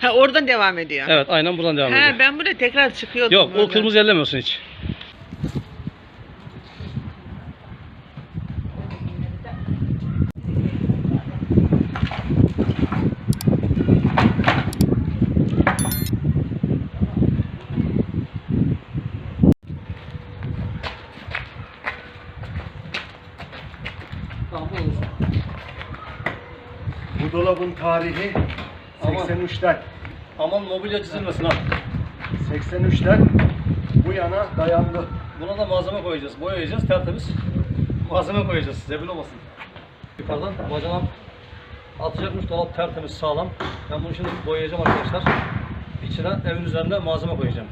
Ha oradan devam ediyor. Evet aynen buradan devam Ha ediyor. ben buraya tekrar çıkıyordum. Yok o kırmızı ellemiyorsun hiç. Bu dolabın tarihi. 83'ten. Aman mobilya çizilmesin ha. 83'ten bu yana dayandı. Buna da malzeme koyacağız. Boyayacağız tertemiz. Malzeme koyacağız. Zebil olmasın. Yukarıdan bacanak atacakmış dolap tertemiz sağlam. Ben bunu şimdi boyayacağım arkadaşlar. İçine evin üzerine malzeme koyacağım.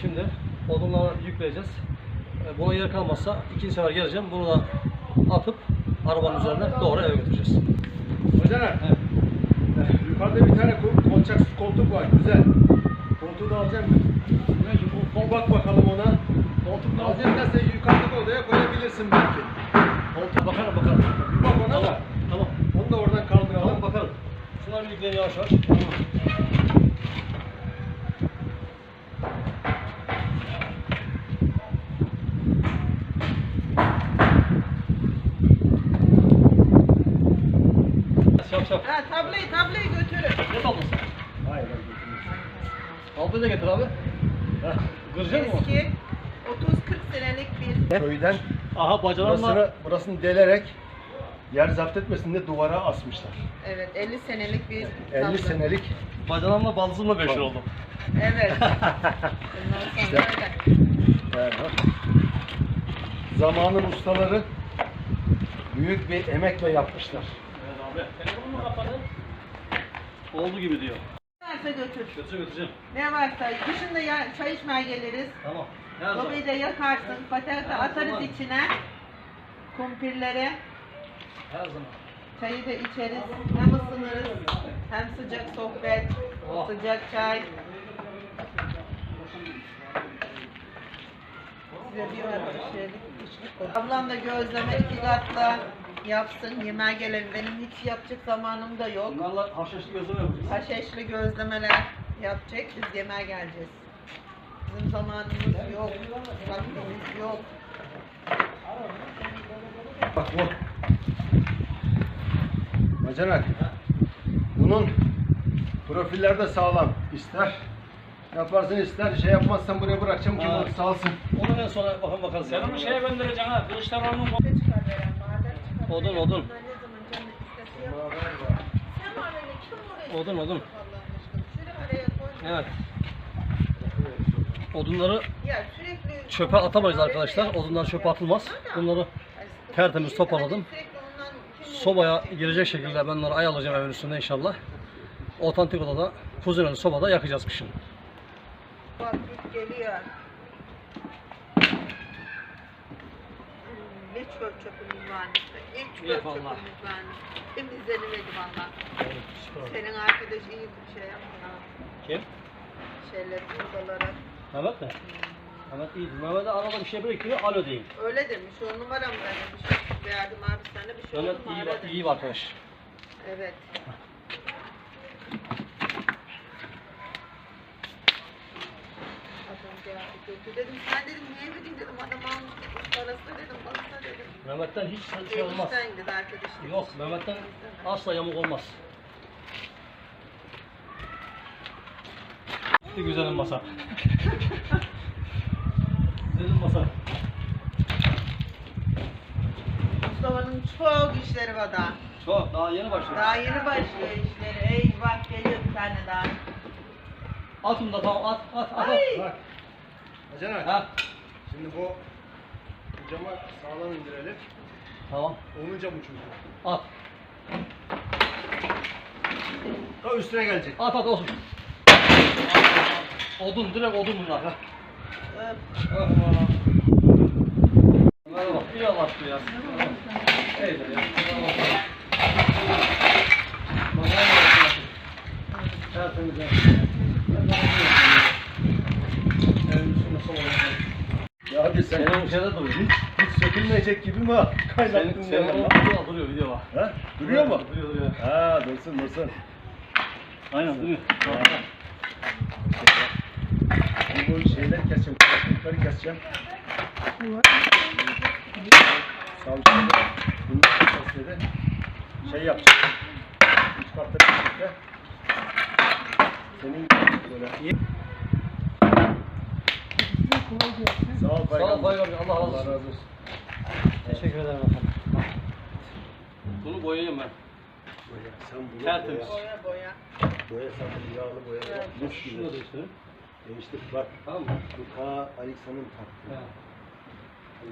Şimdi odunları yükleyeceğiz. E, Buna yer kalmazsa ikinci sefer geleceğim. Bunu da atıp arabanın üzerine doğru eve götüreceğiz. Hocam Evet. Yukarıda bir tane ko- kolçak koltuk var güzel. Koltuğu da alacak mısın? Bir bak bakalım ona. Koltuk da alacak derse yukarıdaki odaya koyabilirsin belki. Koltuğa bakarım bakarım. Bir bak ona Tamam. da. Tamam. Onu da oradan kaldıralım. Tamam bakalım. Şunları bir yükleyin yavaş yavaş. Şap şap. Ha tablayı tablayı. Ne tablosu? Hayır hayır. götürmüyorsun. Tabloyu da getir abi. Kıracak mı? Eski 30-40 senelik bir Köyden Aha bacalarla. burasını, burasını delerek yer zapt etmesin diye duvara asmışlar. evet 50 senelik bir 50 tablo. senelik Bacalarla baldızımla meşhur oldum. Evet. Bundan sonra bak. Zamanın ustaları büyük bir emekle yapmışlar. Evet abi. Oldu gibi diyor. Ne varsa götür. Götür götüreceğim. Ne varsa dışında ya, çay içmeye geliriz. Tamam. Her zaman. Da yakarsın. Patates atarız zaman. içine. Kumpirlere. Her zaman. Çayı da içeriz. Hem ısınırız. Hem sıcak sohbet. Oh. Sıcak çay. Size bir içlik olur. Ablam da gözleme iki katla yapsın. Yemeğe gelelim. Benim hiç yapacak zamanım da yok. Bunlarla haşhaşlı gözleme yapacağız. Haşhaşlı gözlemeler yapacak. Biz yemeğe geleceğiz. Bizim zamanımız yok. Vaktimiz yok. Bak bu. Bacanak. Bunun profiller de sağlam. İster yaparsın ister şey yapmazsan buraya bırakacağım kim Ha. olursa alsın. Onu en sonra bakın bakarız. Sen onu şeye göndereceksin ha. Kılıçdaroğlu'nun Odun odun. Odun odun. Evet. Odunları çöpe atamayız arkadaşlar. Odunlar çöpe atılmaz. Bunları tertemiz toparladım. sobaya girecek şekilde ben onları ayarlayacağım evin üstünde inşallah. Otantik odada, kuzineli sobada yakacağız kışın. Bak geliyor. Çöp çöpümüz varmış. Yok vallahi. çöpümüz varmış. Temizlenemedi valla. Senin arkadaş iyi bir şey yaptı ha. Kim? Şeyleri, odaları. Mehmet mi? Mehmet iyi. Mehmet'e arada bir şey bırakıyor, alo deyin. Öyle demiş. O numaramı vermiş. Verdim abi sana bir şey Mehmet iyi, iyi bir arkadaş. Evet. Adam geldi götür dedim. Sen dedim niye verdin dedim. Adam almış gitmiş parasını dedim. Parasını dedim. Mehmet'ten hiç şey olmaz. Enişten dedi arkadaşım. Yok, Mehmet'ten asla yamuk olmaz. Bir güzelim masa. güzelim masa. Mustafa'nın çok işleri var daha. Çok, daha yeni başlıyor. Daha yeni başlıyor işleri. Eyvah geliyor bir tane daha. At onu da tamam, at, at, at. Ay. Bak. Bacanak. Ha, Şimdi bu bu cama sağlam indirelim. tamam, Onun camı çünkü. at. Ta üstüne gelecek. At at olsun. Odun, direkt odun bunlar. Öp. Merhaba, iyi anlattı ya. İyidir ya. Tertemiz ya. Evin üstünde sola Ya şeyde duruyor. hiç, hiç sökülmeyecek gibi mi kaynattın Senin, senin ya? o duruyor, duruyor video var. Ha? Duruyor mu? Duruyor, duruyor. Ha dursun dursun. Aynen değil mi? Bu şeyleri keseceğim, kulaklıkları keseceğim. Savcı dedi, bunu kes dedi. Şey yapacak. Üç katta birlikte. Senin böyle. Sağ ol Sağ ol Bayram. Allah razı olsun. razı olsun. Teşekkür ederim efendim. Bunu boyayayım ben. Boya, Sen bunu Tertemiz. boya. Boya boya. Boya sen bunu yağlı boya. Evet. Mis Şunu da değiştirelim. Değiştir bak. Tamam mı? Bu ta Ali San'ın taktı. Ha.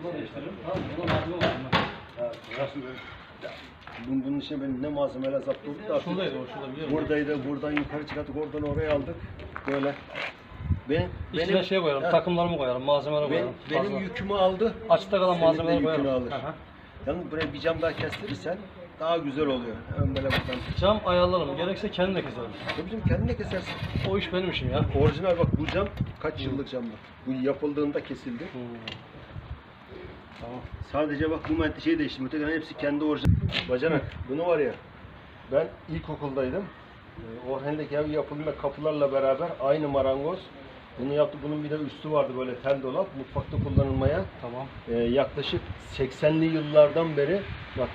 Bunu da değiştirelim. Tamam mı? Malzeme var. bunlar. Ha, burası böyle. Bunun, bunun için ben ne malzemeler zapturduk da artık. Şuradaydı o, şurada. Buradaydı, buradan yukarı çıkarttık, oradan oraya aldık. Böyle. Benim, İçine benim, şey koyarım, Ha, takımlarımı koyarım, malzemeleri benim, koyarım. benim Fazla. yükümü aldı. Açıkta kalan de malzemeleri koyarım. alır. Hı. Yalnız buraya bir cam daha kestirirsen daha güzel oluyor. Hemen böyle buradan. Cam ayarlarım, gerekse kendim de keserim. Tabii canım kendine kesersin. O iş benim işim ya. Orijinal bak bu cam kaç yıllık cam bak. Bu yapıldığında kesildi. Hmm. Tamam. Sadece bak bu menteşeyi değiştim. Ötekilerin hepsi kendi orijinal. Bacanak bunu var ya ben ilkokuldaydım. Ee, Orhan'daki ev yapılma kapılarla beraber aynı marangoz. Bunu yaptı. Bunun bir de üstü vardı böyle tel dolap. Mutfakta kullanılmaya. Tamam. Ee, yaklaşık 80'li yıllardan beri bak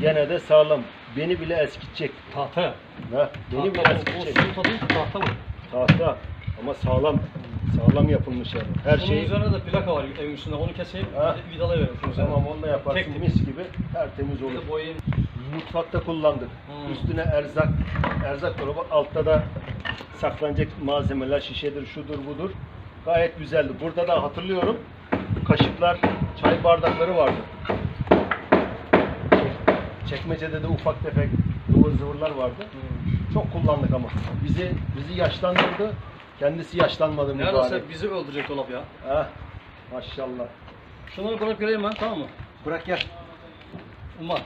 gene de sağlam. Beni bile eskitecek. Tahta. Ha, beni bile Tahta, o eskitecek. sulu tadı tahta bu. Tahta ama sağlam. Sağlam yapılmış yani. Her Bunun şey üzerine de plaka var evin üstünde. Onu keseyim, Ha. vidalayıverim şunu üzerine. tamam onunla yaparsın Tek tip. mis gibi tertemiz Bir olur. de boyayayım. Mutfakta kullandık. Hmm. Üstüne erzak, erzak dolabı. Altta da saklanacak malzemeler, şişedir, şudur, budur. Gayet güzeldi. Burada da hatırlıyorum kaşıklar, çay bardakları vardı. Çekmecede de ufak tefek ıvır zıvırlar vardı. Hmm. Çok kullandık ama. Bizi bizi yaşlandırdı. Kendisi yaşlanmadı mübarek. Neredeyse bizi öldürecek dolap ya. Ah, maşallah. Şunları bırak göreyim ben tamam mı? Bırak gel. Umar.